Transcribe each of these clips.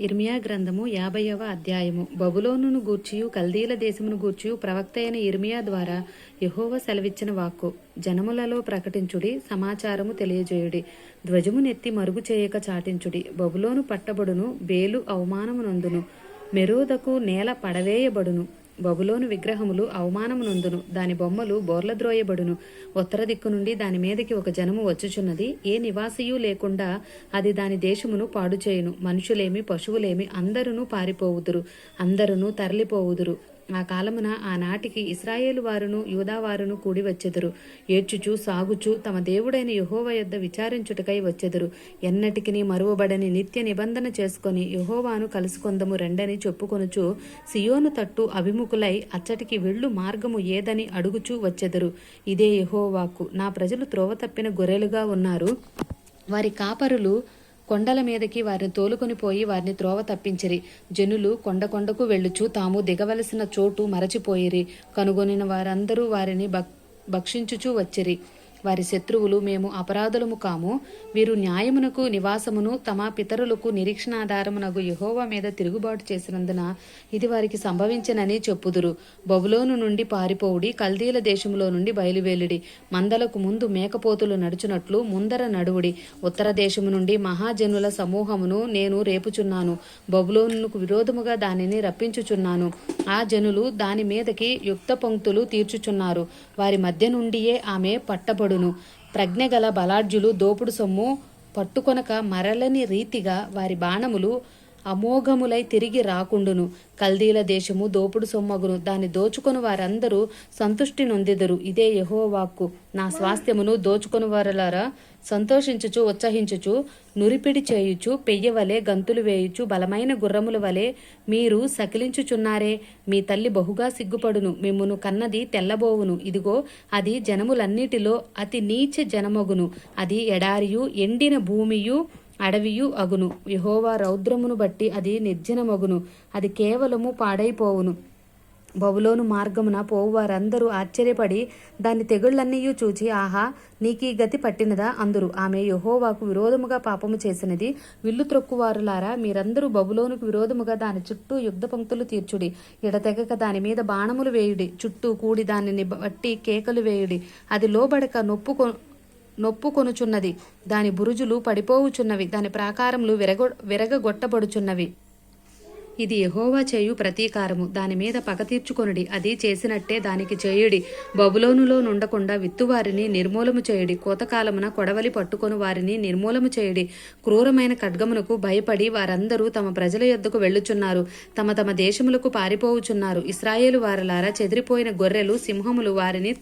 ఇర్మియా గ్రంథము యాభైవ అధ్యాయము. బబులోనును గూర్చియు కల్దీల దేశమును గూర్చియు ప్రవక్త అయిన ఇర్మియా ద్వారా యహోవ సెలవిచ్చిన వాక్కు. జనములలో ప్రకటించుడి సమాచారము తెలియజేయుడి. ధ్వజము నెత్తి మరుగు చేయక చాటించుడి. బబులోను పట్టబడును బేలు అవమానమునందును. మెరోదకు నేల పడవేయబడును. బబులోను విగ్రహములు అవమానమునందును. దాని బొమ్మలు బోర్లద్రోయబడును. ఉత్తర దిక్కు నుండి దాని మీదకి ఒక జనము వచ్చుచున్నది. ఏ నివాసియు లేకుండా అది దాని దేశమును పాడుచేయును. మనుషులేమి పశువులేమి అందరును పారిపోవుదురు. అందరును తరలిపోవుదురు. ఆ కాలమున ఆనాటికి ఇస్రాయేలు వారును యూదావారును కూడి వచ్చెదరు. ఏడ్చుచు సాగుచు తమ దేవుడైన యహోవ యొద్ద విచారించుటకై వచ్చెదరు. ఎన్నటికిని మరువబడని నిత్య నిబంధన చేసుకొని యహోవాను కలుసుకొందము రెండని చెప్పుకొనుచు సియోను తట్టు అభిముఖులై అచ్చటికి వెళ్ళు మార్గము ఏదని అడుగుచూ వచ్చెదరు. ఇదే యహోవాకు నా ప్రజలు త్రోవ తప్పిన గొర్రెలుగా ఉన్నారు. వారి కాపరులు కొండల మీదకి వారిని తోలుకొని పోయి వారిని త్రోవ తప్పించిరి. జనులు కొండ కొండకు వెళ్ళుచు తాము దిగవలసిన చోటు మరచిపోయిరి. కనుగొనిన వారందరూ వారిని భక్ భక్షించుచూ వచ్చిరి. వారి శత్రువులు మేము అపరాధులము కాము. వీరు న్యాయమునకు నివాసమును తమ పితరులకు నిరీక్షణాధారమునకు యహోవా మీద తిరుగుబాటు చేసినందున ఇది వారికి సంభవించనని చెప్పుదురు. బబులోను నుండి పారిపోవుడి కల్దీల దేశములో నుండి బయలువేలుడి మందలకు ముందు మేకపోతులు నడుచునట్లు ముందర నడువుడి. ఉత్తర దేశము నుండి మహాజనుల సమూహమును నేను రేపుచున్నాను. బబులోనుకు విరోధముగా దానిని రప్పించుచున్నాను. ఆ జనులు దాని మీదకి యుక్త పంక్తులు తీర్చుచున్నారు. వారి మధ్య నుండియే ఆమె పట్టబడు పట్టబడును ప్రజ్ఞగల బలాఢ్యులు దోపుడు సొమ్ము పట్టుకొనక మరలని రీతిగా వారి బాణములు అమోఘములై తిరిగి రాకుండును. కల్దీల దేశము దోపుడు సొమ్మగును. దాన్ని దోచుకొని వారందరూ సంతుష్టి నొందెదరు. ఇదే యెహోవాక్కు నా స్వాస్థ్యమును దోచుకొని వారలారా సంతోషించుచు ఉత్సహించుచు నురిపిడి చేయుచు పెయ్యవలే గంతులు వేయుచు బలమైన గుర్రముల వలె మీరు సకిలించుచున్నారే. మీ తల్లి బహుగా సిగ్గుపడును. మిమ్మును కన్నది తెల్లబోవును. ఇదిగో అది జనములన్నిటిలో అతి నీచ జనమగును. అది ఎడారియు ఎండిన భూమియు అడవియు అగును. యహోవా రౌద్రమును బట్టి అది నిర్జనమగును. అది కేవలము పాడైపోవును. బబులోను మార్గమున పోవు వారందరూ ఆశ్చర్యపడి దాని తెగుళ్ళన్నీయూ చూచి ఆహా నీకీ గతి పట్టినదా అందరు. ఆమె యహోవాకు విరోధముగా పాపము చేసినది. విల్లు త్రొక్కువారులారా మీరందరూ బబులోనుకు విరోధముగా దాని చుట్టూ యుద్ధ పంక్తులు తీర్చుడి. ఎడతెగక దాని మీద బాణములు వేయుడి. చుట్టూ కూడి దానిని బట్టి కేకలు వేయుడి. అది లోబడక నొప్పుకో నొప్పుకొనుచున్నది. దాని బురుజులు పడిపోవుచున్నవి. దాని ప్రాకారములు విరగొ విరగగొట్టబడుచున్నవి. ఇది యహోవా చేయు ప్రతీకారము. దాని మీద పగ తీర్చుకొనుడి. అది చేసినట్టే దానికి చేయుడి. బబులోనులో నుండకుండా విత్తువారిని నిర్మూలము చేయుడి. కోతకాలమున కొడవలి పట్టుకొని వారిని నిర్మూలము చేయుడి. క్రూరమైన ఖడ్గమునకు భయపడి వారందరూ తమ ప్రజల యొద్దకు వెళ్ళుచున్నారు. తమ తమ దేశములకు పారిపోవుచున్నారు. ఇస్రాయేలు వారలారా చెదిరిపోయిన గొర్రెలు సింహములు వారిని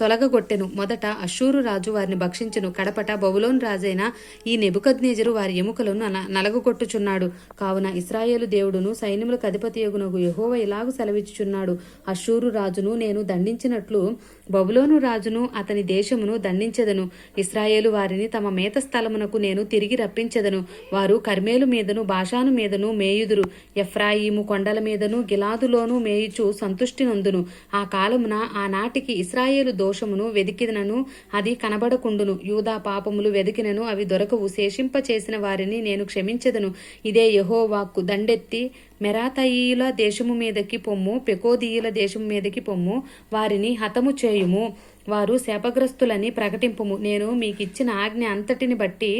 తొలగగొట్టెను. మొదట అశూరు రాజు వారిని భక్షించెను. కడపట బబులోన్ రాజైన ఈ నెబుకద్నేజరు వారి ఎముకలను నల- నలగగొట్టుచున్నాడు కావున ఇస్రాయేలు దేవుడును సైన్యములకు అధిపతియగునగు యహోవ ఇలాగు సెలవిచ్చుచున్నాడు. అశూరు రాజును నేను దండించినట్లు బబులోను రాజును అతని దేశమును దండించెదను. ఇస్రాయేలు వారిని తమ మేత స్థలమునకు నేను తిరిగి రప్పించెదను. వారు కర్మేలు మీదను భాషాను మీదను మేయుదురు. ఎఫ్రాయిము కొండల మీదను గిలాదులోను మేయుచు సంతుష్టి నందును. ఆ కాలమున ఆనాటికి ఇస్రాయేలు దోషమును వెదికినను అది కనబడకుండును. యూదా పాపములు వెదికినను అవి దొరకవు. శేషింప చేసిన వారిని నేను క్షమించెదను. ఇదే యహోవాక్కు దండెత్తి మెరాతయీయుల దేశము మీదకి పొమ్ము పెకోదీయుల దేశము మీదకి పొమ్ము వారిని హతము చేయుము. వారు శాపగ్రస్తులని ప్రకటింపుము. నేను మీకిచ్చిన ఆజ్ఞ అంతటిని బట్టి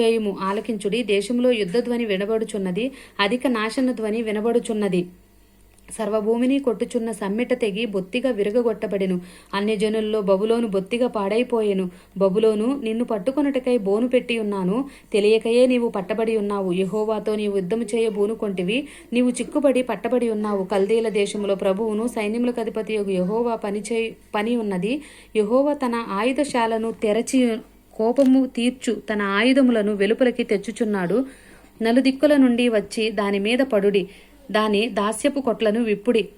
చేయుము. ఆలకించుడి. దేశంలో యుద్ధ ధ్వని వినబడుచున్నది. అధిక నాశన ధ్వని వినబడుచున్నది. సర్వభూమిని కొట్టుచున్న సమ్మెట తెగి బొత్తిగా విరగగొట్టబడెను. అన్ని జనుల్లో బబులోను బొత్తిగా పాడైపోయెను. బబులోను నిన్ను పట్టుకొనుటకై బోను పెట్టి ఉన్నాను. తెలియకయే నీవు పట్టబడి ఉన్నావు. యహోవాతో నీవు యుద్ధము చేయ బూనుకొంటివి నీవు చిక్కుబడి పట్టబడి ఉన్నావు. కల్దీల దేశంలో ప్రభువును సైన్యములకు అధిపతి యహోవా పని చే పని ఉన్నది. యహోవా తన ఆయుధశాలను తెరచి కోపము తీర్చు తన ఆయుధములను వెలుపలికి తెచ్చుచున్నాడు. నలుదిక్కుల నుండి వచ్చి దాని మీద పడుడి. దాని దాస్యపు కొట్లను విప్పుడి.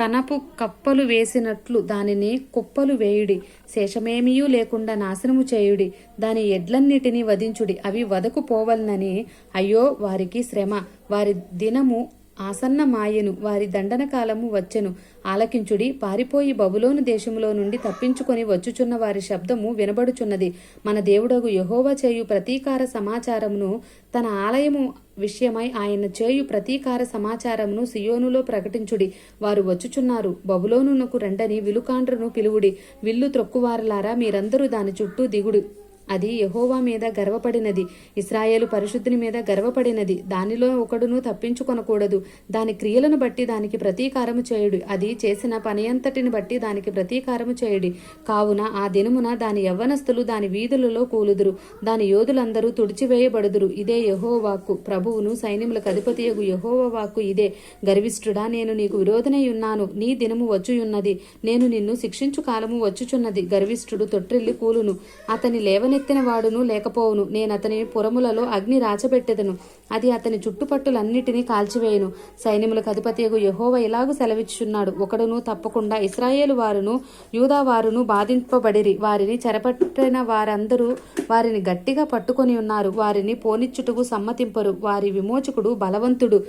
కనపు కప్పలు వేసినట్లు దానిని కుప్పలు వేయుడి. శేషమేమీయూ లేకుండా నాశనము చేయుడి. దాని ఎడ్లన్నిటినీ వధించుడి. అవి వదకు పోవలనని అయ్యో వారికి శ్రమ. వారి దినము ఆసన్న మాయను వారి దండన కాలము వచ్చెను. ఆలకించుడి పారిపోయి బబులోను దేశములో నుండి తప్పించుకొని వచ్చుచున్న వారి శబ్దము వినబడుచున్నది. మన దేవుడగు యహోవ చేయు ప్రతీకార సమాచారమును తన ఆలయము విషయమై ఆయన చేయు ప్రతీకార సమాచారమును సియోనులో ప్రకటించుడి. వారు వచ్చుచున్నారు. బబులోనునకు రండని విలుకాండ్రను పిలువుడి. విల్లు త్రొక్కువారలారా మీరందరూ దాని చుట్టూ దిగుడు. అది యహోవా మీద గర్వపడినది. ఇస్రాయేలు పరిశుద్ధుని మీద గర్వపడినది. దానిలో ఒకడును తప్పించుకొనకూడదు. దాని క్రియలను బట్టి దానికి ప్రతీకారము చేయుడు. అది చేసిన పనియంతటిని బట్టి దానికి ప్రతీకారము చేయుడి. కావున ఆ దినమున దాని యవ్వనస్తులు దాని వీధులలో కూలుదురు. దాని యోధులందరూ తుడిచివేయబడుదురు. ఇదే యహోవాక్కు ప్రభువును సైన్యములకు అధిపతియగు యహోవ వాక్కు ఇదే. గర్విష్ఠుడా నేను నీకు విరోధనై ఉన్నాను నీ దినము వచ్చుయున్నది. నేను నిన్ను శిక్షించు కాలము వచ్చుచున్నది. గర్విష్ఠుడు తొట్టిల్లి కూలును. అతని లేవనెత్తిన వాడును లేకపోవును. నేను అతని పురములలో అగ్ని రాచబెట్టెదను. అది అతని చుట్టుపట్టులన్నిటినీ కాల్చివేయును. సైన్యములకు అధిపతియగు యహోవ ఇలాగు సెలవిచ్చున్నాడు ఒకడును తప్పకుండా ఇస్రాయేలు వారును యూదా వారును బాధింపబడిరి. వారిని చెరపట్టిన వారందరూ వారిని గట్టిగా పట్టుకొని ఉన్నారు. వారిని పోనిచ్చుటకు సమ్మతింపరు. వారి విమోచకుడు బలవంతుడు.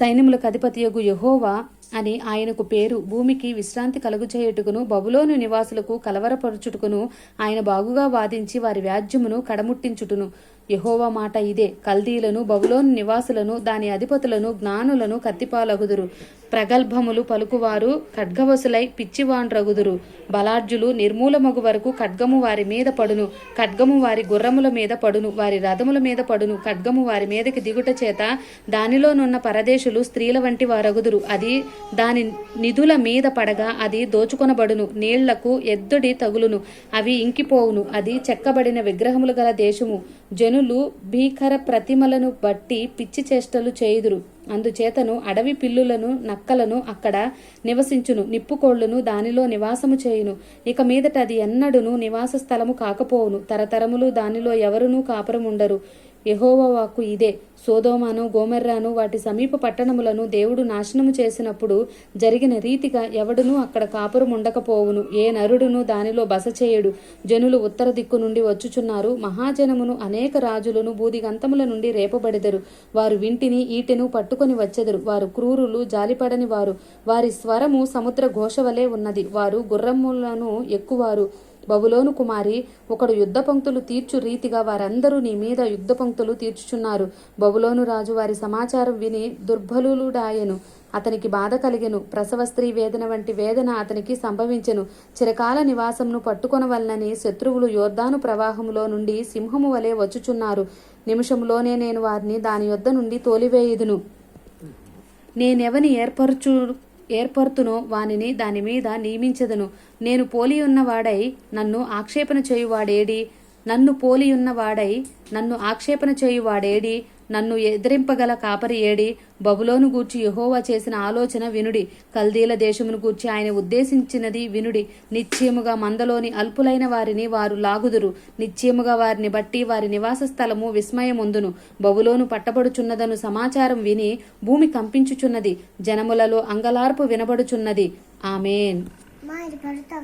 సైన్యములకు అధిపతియగు యహోవా అని ఆయనకు పేరు. భూమికి విశ్రాంతి కలుగుచేయుటకును బబులోను నివాసులకు కలవరపరుచుటకును ఆయన బాగుగా వాదించి వారి వ్యాజ్యమును కడముట్టించుటును. యహోవా మాట ఇదే. కల్దీలను బబులోను నివాసులను దాని అధిపతులను జ్ఞానులను కత్తిపాలగుదురు. ప్రగల్భములు పలుకువారు ఖడ్గవసులై పిచ్చివాండ్రగుదురు. బలార్జులు నిర్మూలమగు వరకు ఖడ్గము వారి మీద పడును. ఖడ్గము వారి గుర్రముల మీద పడును. వారి రథముల మీద పడును. ఖడ్గము వారి మీదకి దిగుట చేత దానిలోనున్న పరదేశులు స్త్రీల వంటి వారగుదురు. అది దాని నిధుల మీద పడగా అది దోచుకొనబడును. నీళ్ళకు ఎద్దుడి తగులును. అవి ఇంకిపోవును. అది చెక్కబడిన విగ్రహములు గల దేశము. జనులు భీకర ప్రతిమలను బట్టి పిచ్చి చేష్టలు చేయుదురు. అందుచేతను అడవి పిల్లులను నక్కలను అక్కడ నివసించును. నిప్పుకోళ్ళను దానిలో నివాసము చేయును. ఇక మీదట అది ఎన్నడును నివాస స్థలము కాకపోవును. తరతరములు దానిలో ఎవరునూ కాపురముండరు. యెహోవా వాక్కు ఇదే. సోదోమాను గోమెర్రాను వాటి సమీప పట్టణములను దేవుడు నాశనము చేసినప్పుడు జరిగిన రీతిగా ఎవడునూ అక్కడ కాపురం ఉండకపోవును ఏ నరుడును దానిలో బస చేయడు. జనులు ఉత్తర దిక్కు నుండి వచ్చుచున్నారు. మహాజనమును అనేక రాజులను బూదిగంతముల నుండి రేపబడెదరు. వారు వింటిని ఈటెను పట్టుకొని వచ్చెదరు. వారు క్రూరులు జాలిపడని వారు. వారి స్వరము సముద్ర ఘోష వలె ఉన్నది. వారు గుర్రములను ఎక్కువారు. బబులోను కుమారి ఒకడు యుద్ధ పంక్తులు తీర్చు రీతిగా వారందరూ నీ మీద యుద్ధ పంక్తులు తీర్చుచున్నారు. బబులోను రాజు వారి సమాచారం విని దుర్బలుడాయను అతనికి బాధ కలిగెను. ప్రసవ స్త్రీ వేదన వంటి వేదన అతనికి సంభవించెను. చిరకాల నివాసంను పట్టుకొనవలనని శత్రువులు యోద్ధాను ప్రవాహములో నుండి సింహము వలె వచ్చుచున్నారు. నిమిషంలోనే నేను వారిని దాని యొద్ద నుండి తోలివేయుదును. నేనెవని ఏర్పరచు ఏర్పరుతునో వానిని దాని మీద నియమించదను. నేను పోలి ఉన్నవాడై నన్ను ఆక్షేపణ చేయువాడేడి? నన్ను పోలియున్న వాడై నన్ను ఆక్షేపణ చేయువాడేడి? నన్ను ఎదిరింపగల కాపరి ఏడి బబులోను గూర్చి యహోవా చేసిన ఆలోచన వినుడి. కల్దీల దేశమును గూర్చి ఆయన ఉద్దేశించినది వినుడి. నిశ్చయముగా మందలోని అల్పులైన వారిని వారు లాగుదురు. నిశ్చయముగా వారిని బట్టి వారి నివాస స్థలము విస్మయముందును. బబులోను పట్టబడుచున్నదను సమాచారం విని భూమి కంపించుచున్నది. జనములలో అంగలార్పు వినబడుచున్నది. ఆమెన్.